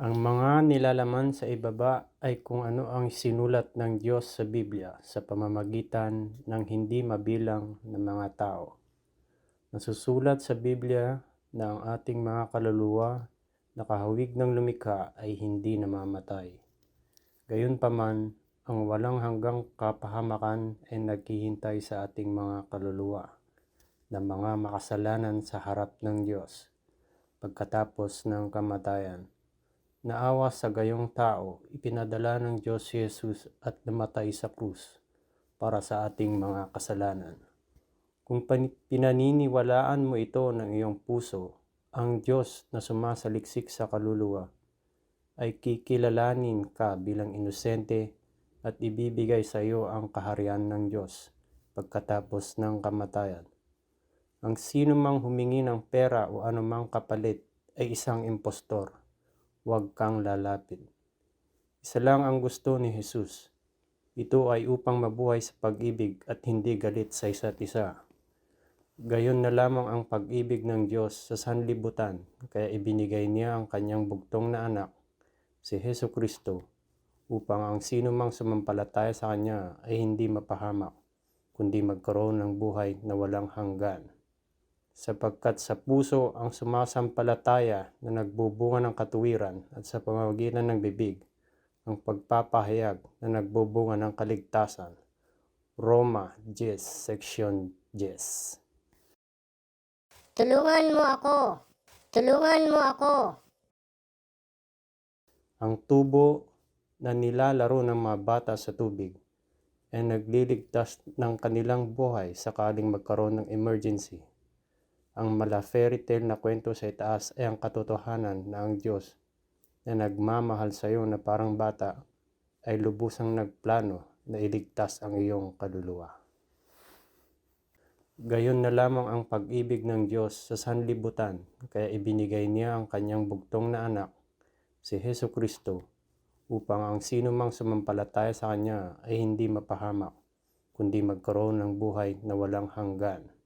Ang mga nilalaman sa ibaba ay kung ano ang sinulat ng Diyos sa Biblia sa pamamagitan ng hindi mabilang na mga tao. Nasusulat sa Biblia na ang ating mga kaluluwa na kahawig ng lumikha ay hindi namamatay. Gayunpaman, ang walang hanggang kapahamakan ay naghihintay sa ating mga kaluluwa na mga makasalanan sa harap ng Diyos pagkatapos ng kamatayan. Naawa sa gayong tao, ipinadala ng Diyos si Jesus at namatay sa krus para sa ating mga kasalanan. Kung pinaniniwalaan mo ito ng iyong puso, ang Diyos na sumasaliksik sa kaluluwa ay kikilalanin ka bilang inosente at ibibigay sa iyo ang kaharian ng Diyos pagkatapos ng kamatayan. Ang sino mang humingi ng pera o anumang kapalit ay isang impostor huwag kang lalapit. Isa lang ang gusto ni Jesus. Ito ay upang mabuhay sa pag-ibig at hindi galit sa isa't isa. Gayon na lamang ang pag-ibig ng Diyos sa sanlibutan, kaya ibinigay niya ang kanyang bugtong na anak, si Heso Kristo, upang ang sino mang sumampalataya sa Kanya ay hindi mapahamak, kundi magkaroon ng buhay na walang hanggan sapagkat sa puso ang sumasampalataya na nagbubunga ng katuwiran at sa pamamagitan ng bibig ang pagpapahayag na nagbubunga ng kaligtasan. Roma 10, section 10. Tulungan mo ako. Tulungan mo ako. Ang tubo na nilalaro ng mga bata sa tubig ay nagliligtas ng kanilang buhay sakaling magkaroon ng emergency. Ang mala fairy tale na kwento sa itaas ay ang katotohanan na ang Diyos na nagmamahal sa iyo na parang bata ay lubusang nagplano na iligtas ang iyong kaluluwa. Gayon na lamang ang pag-ibig ng Diyos sa sanlibutan, kaya ibinigay niya ang kanyang bugtong na anak, si Heso Kristo, upang ang sino mang sumampalataya sa Kanya ay hindi mapahamak, kundi magkaroon ng buhay na walang hanggan.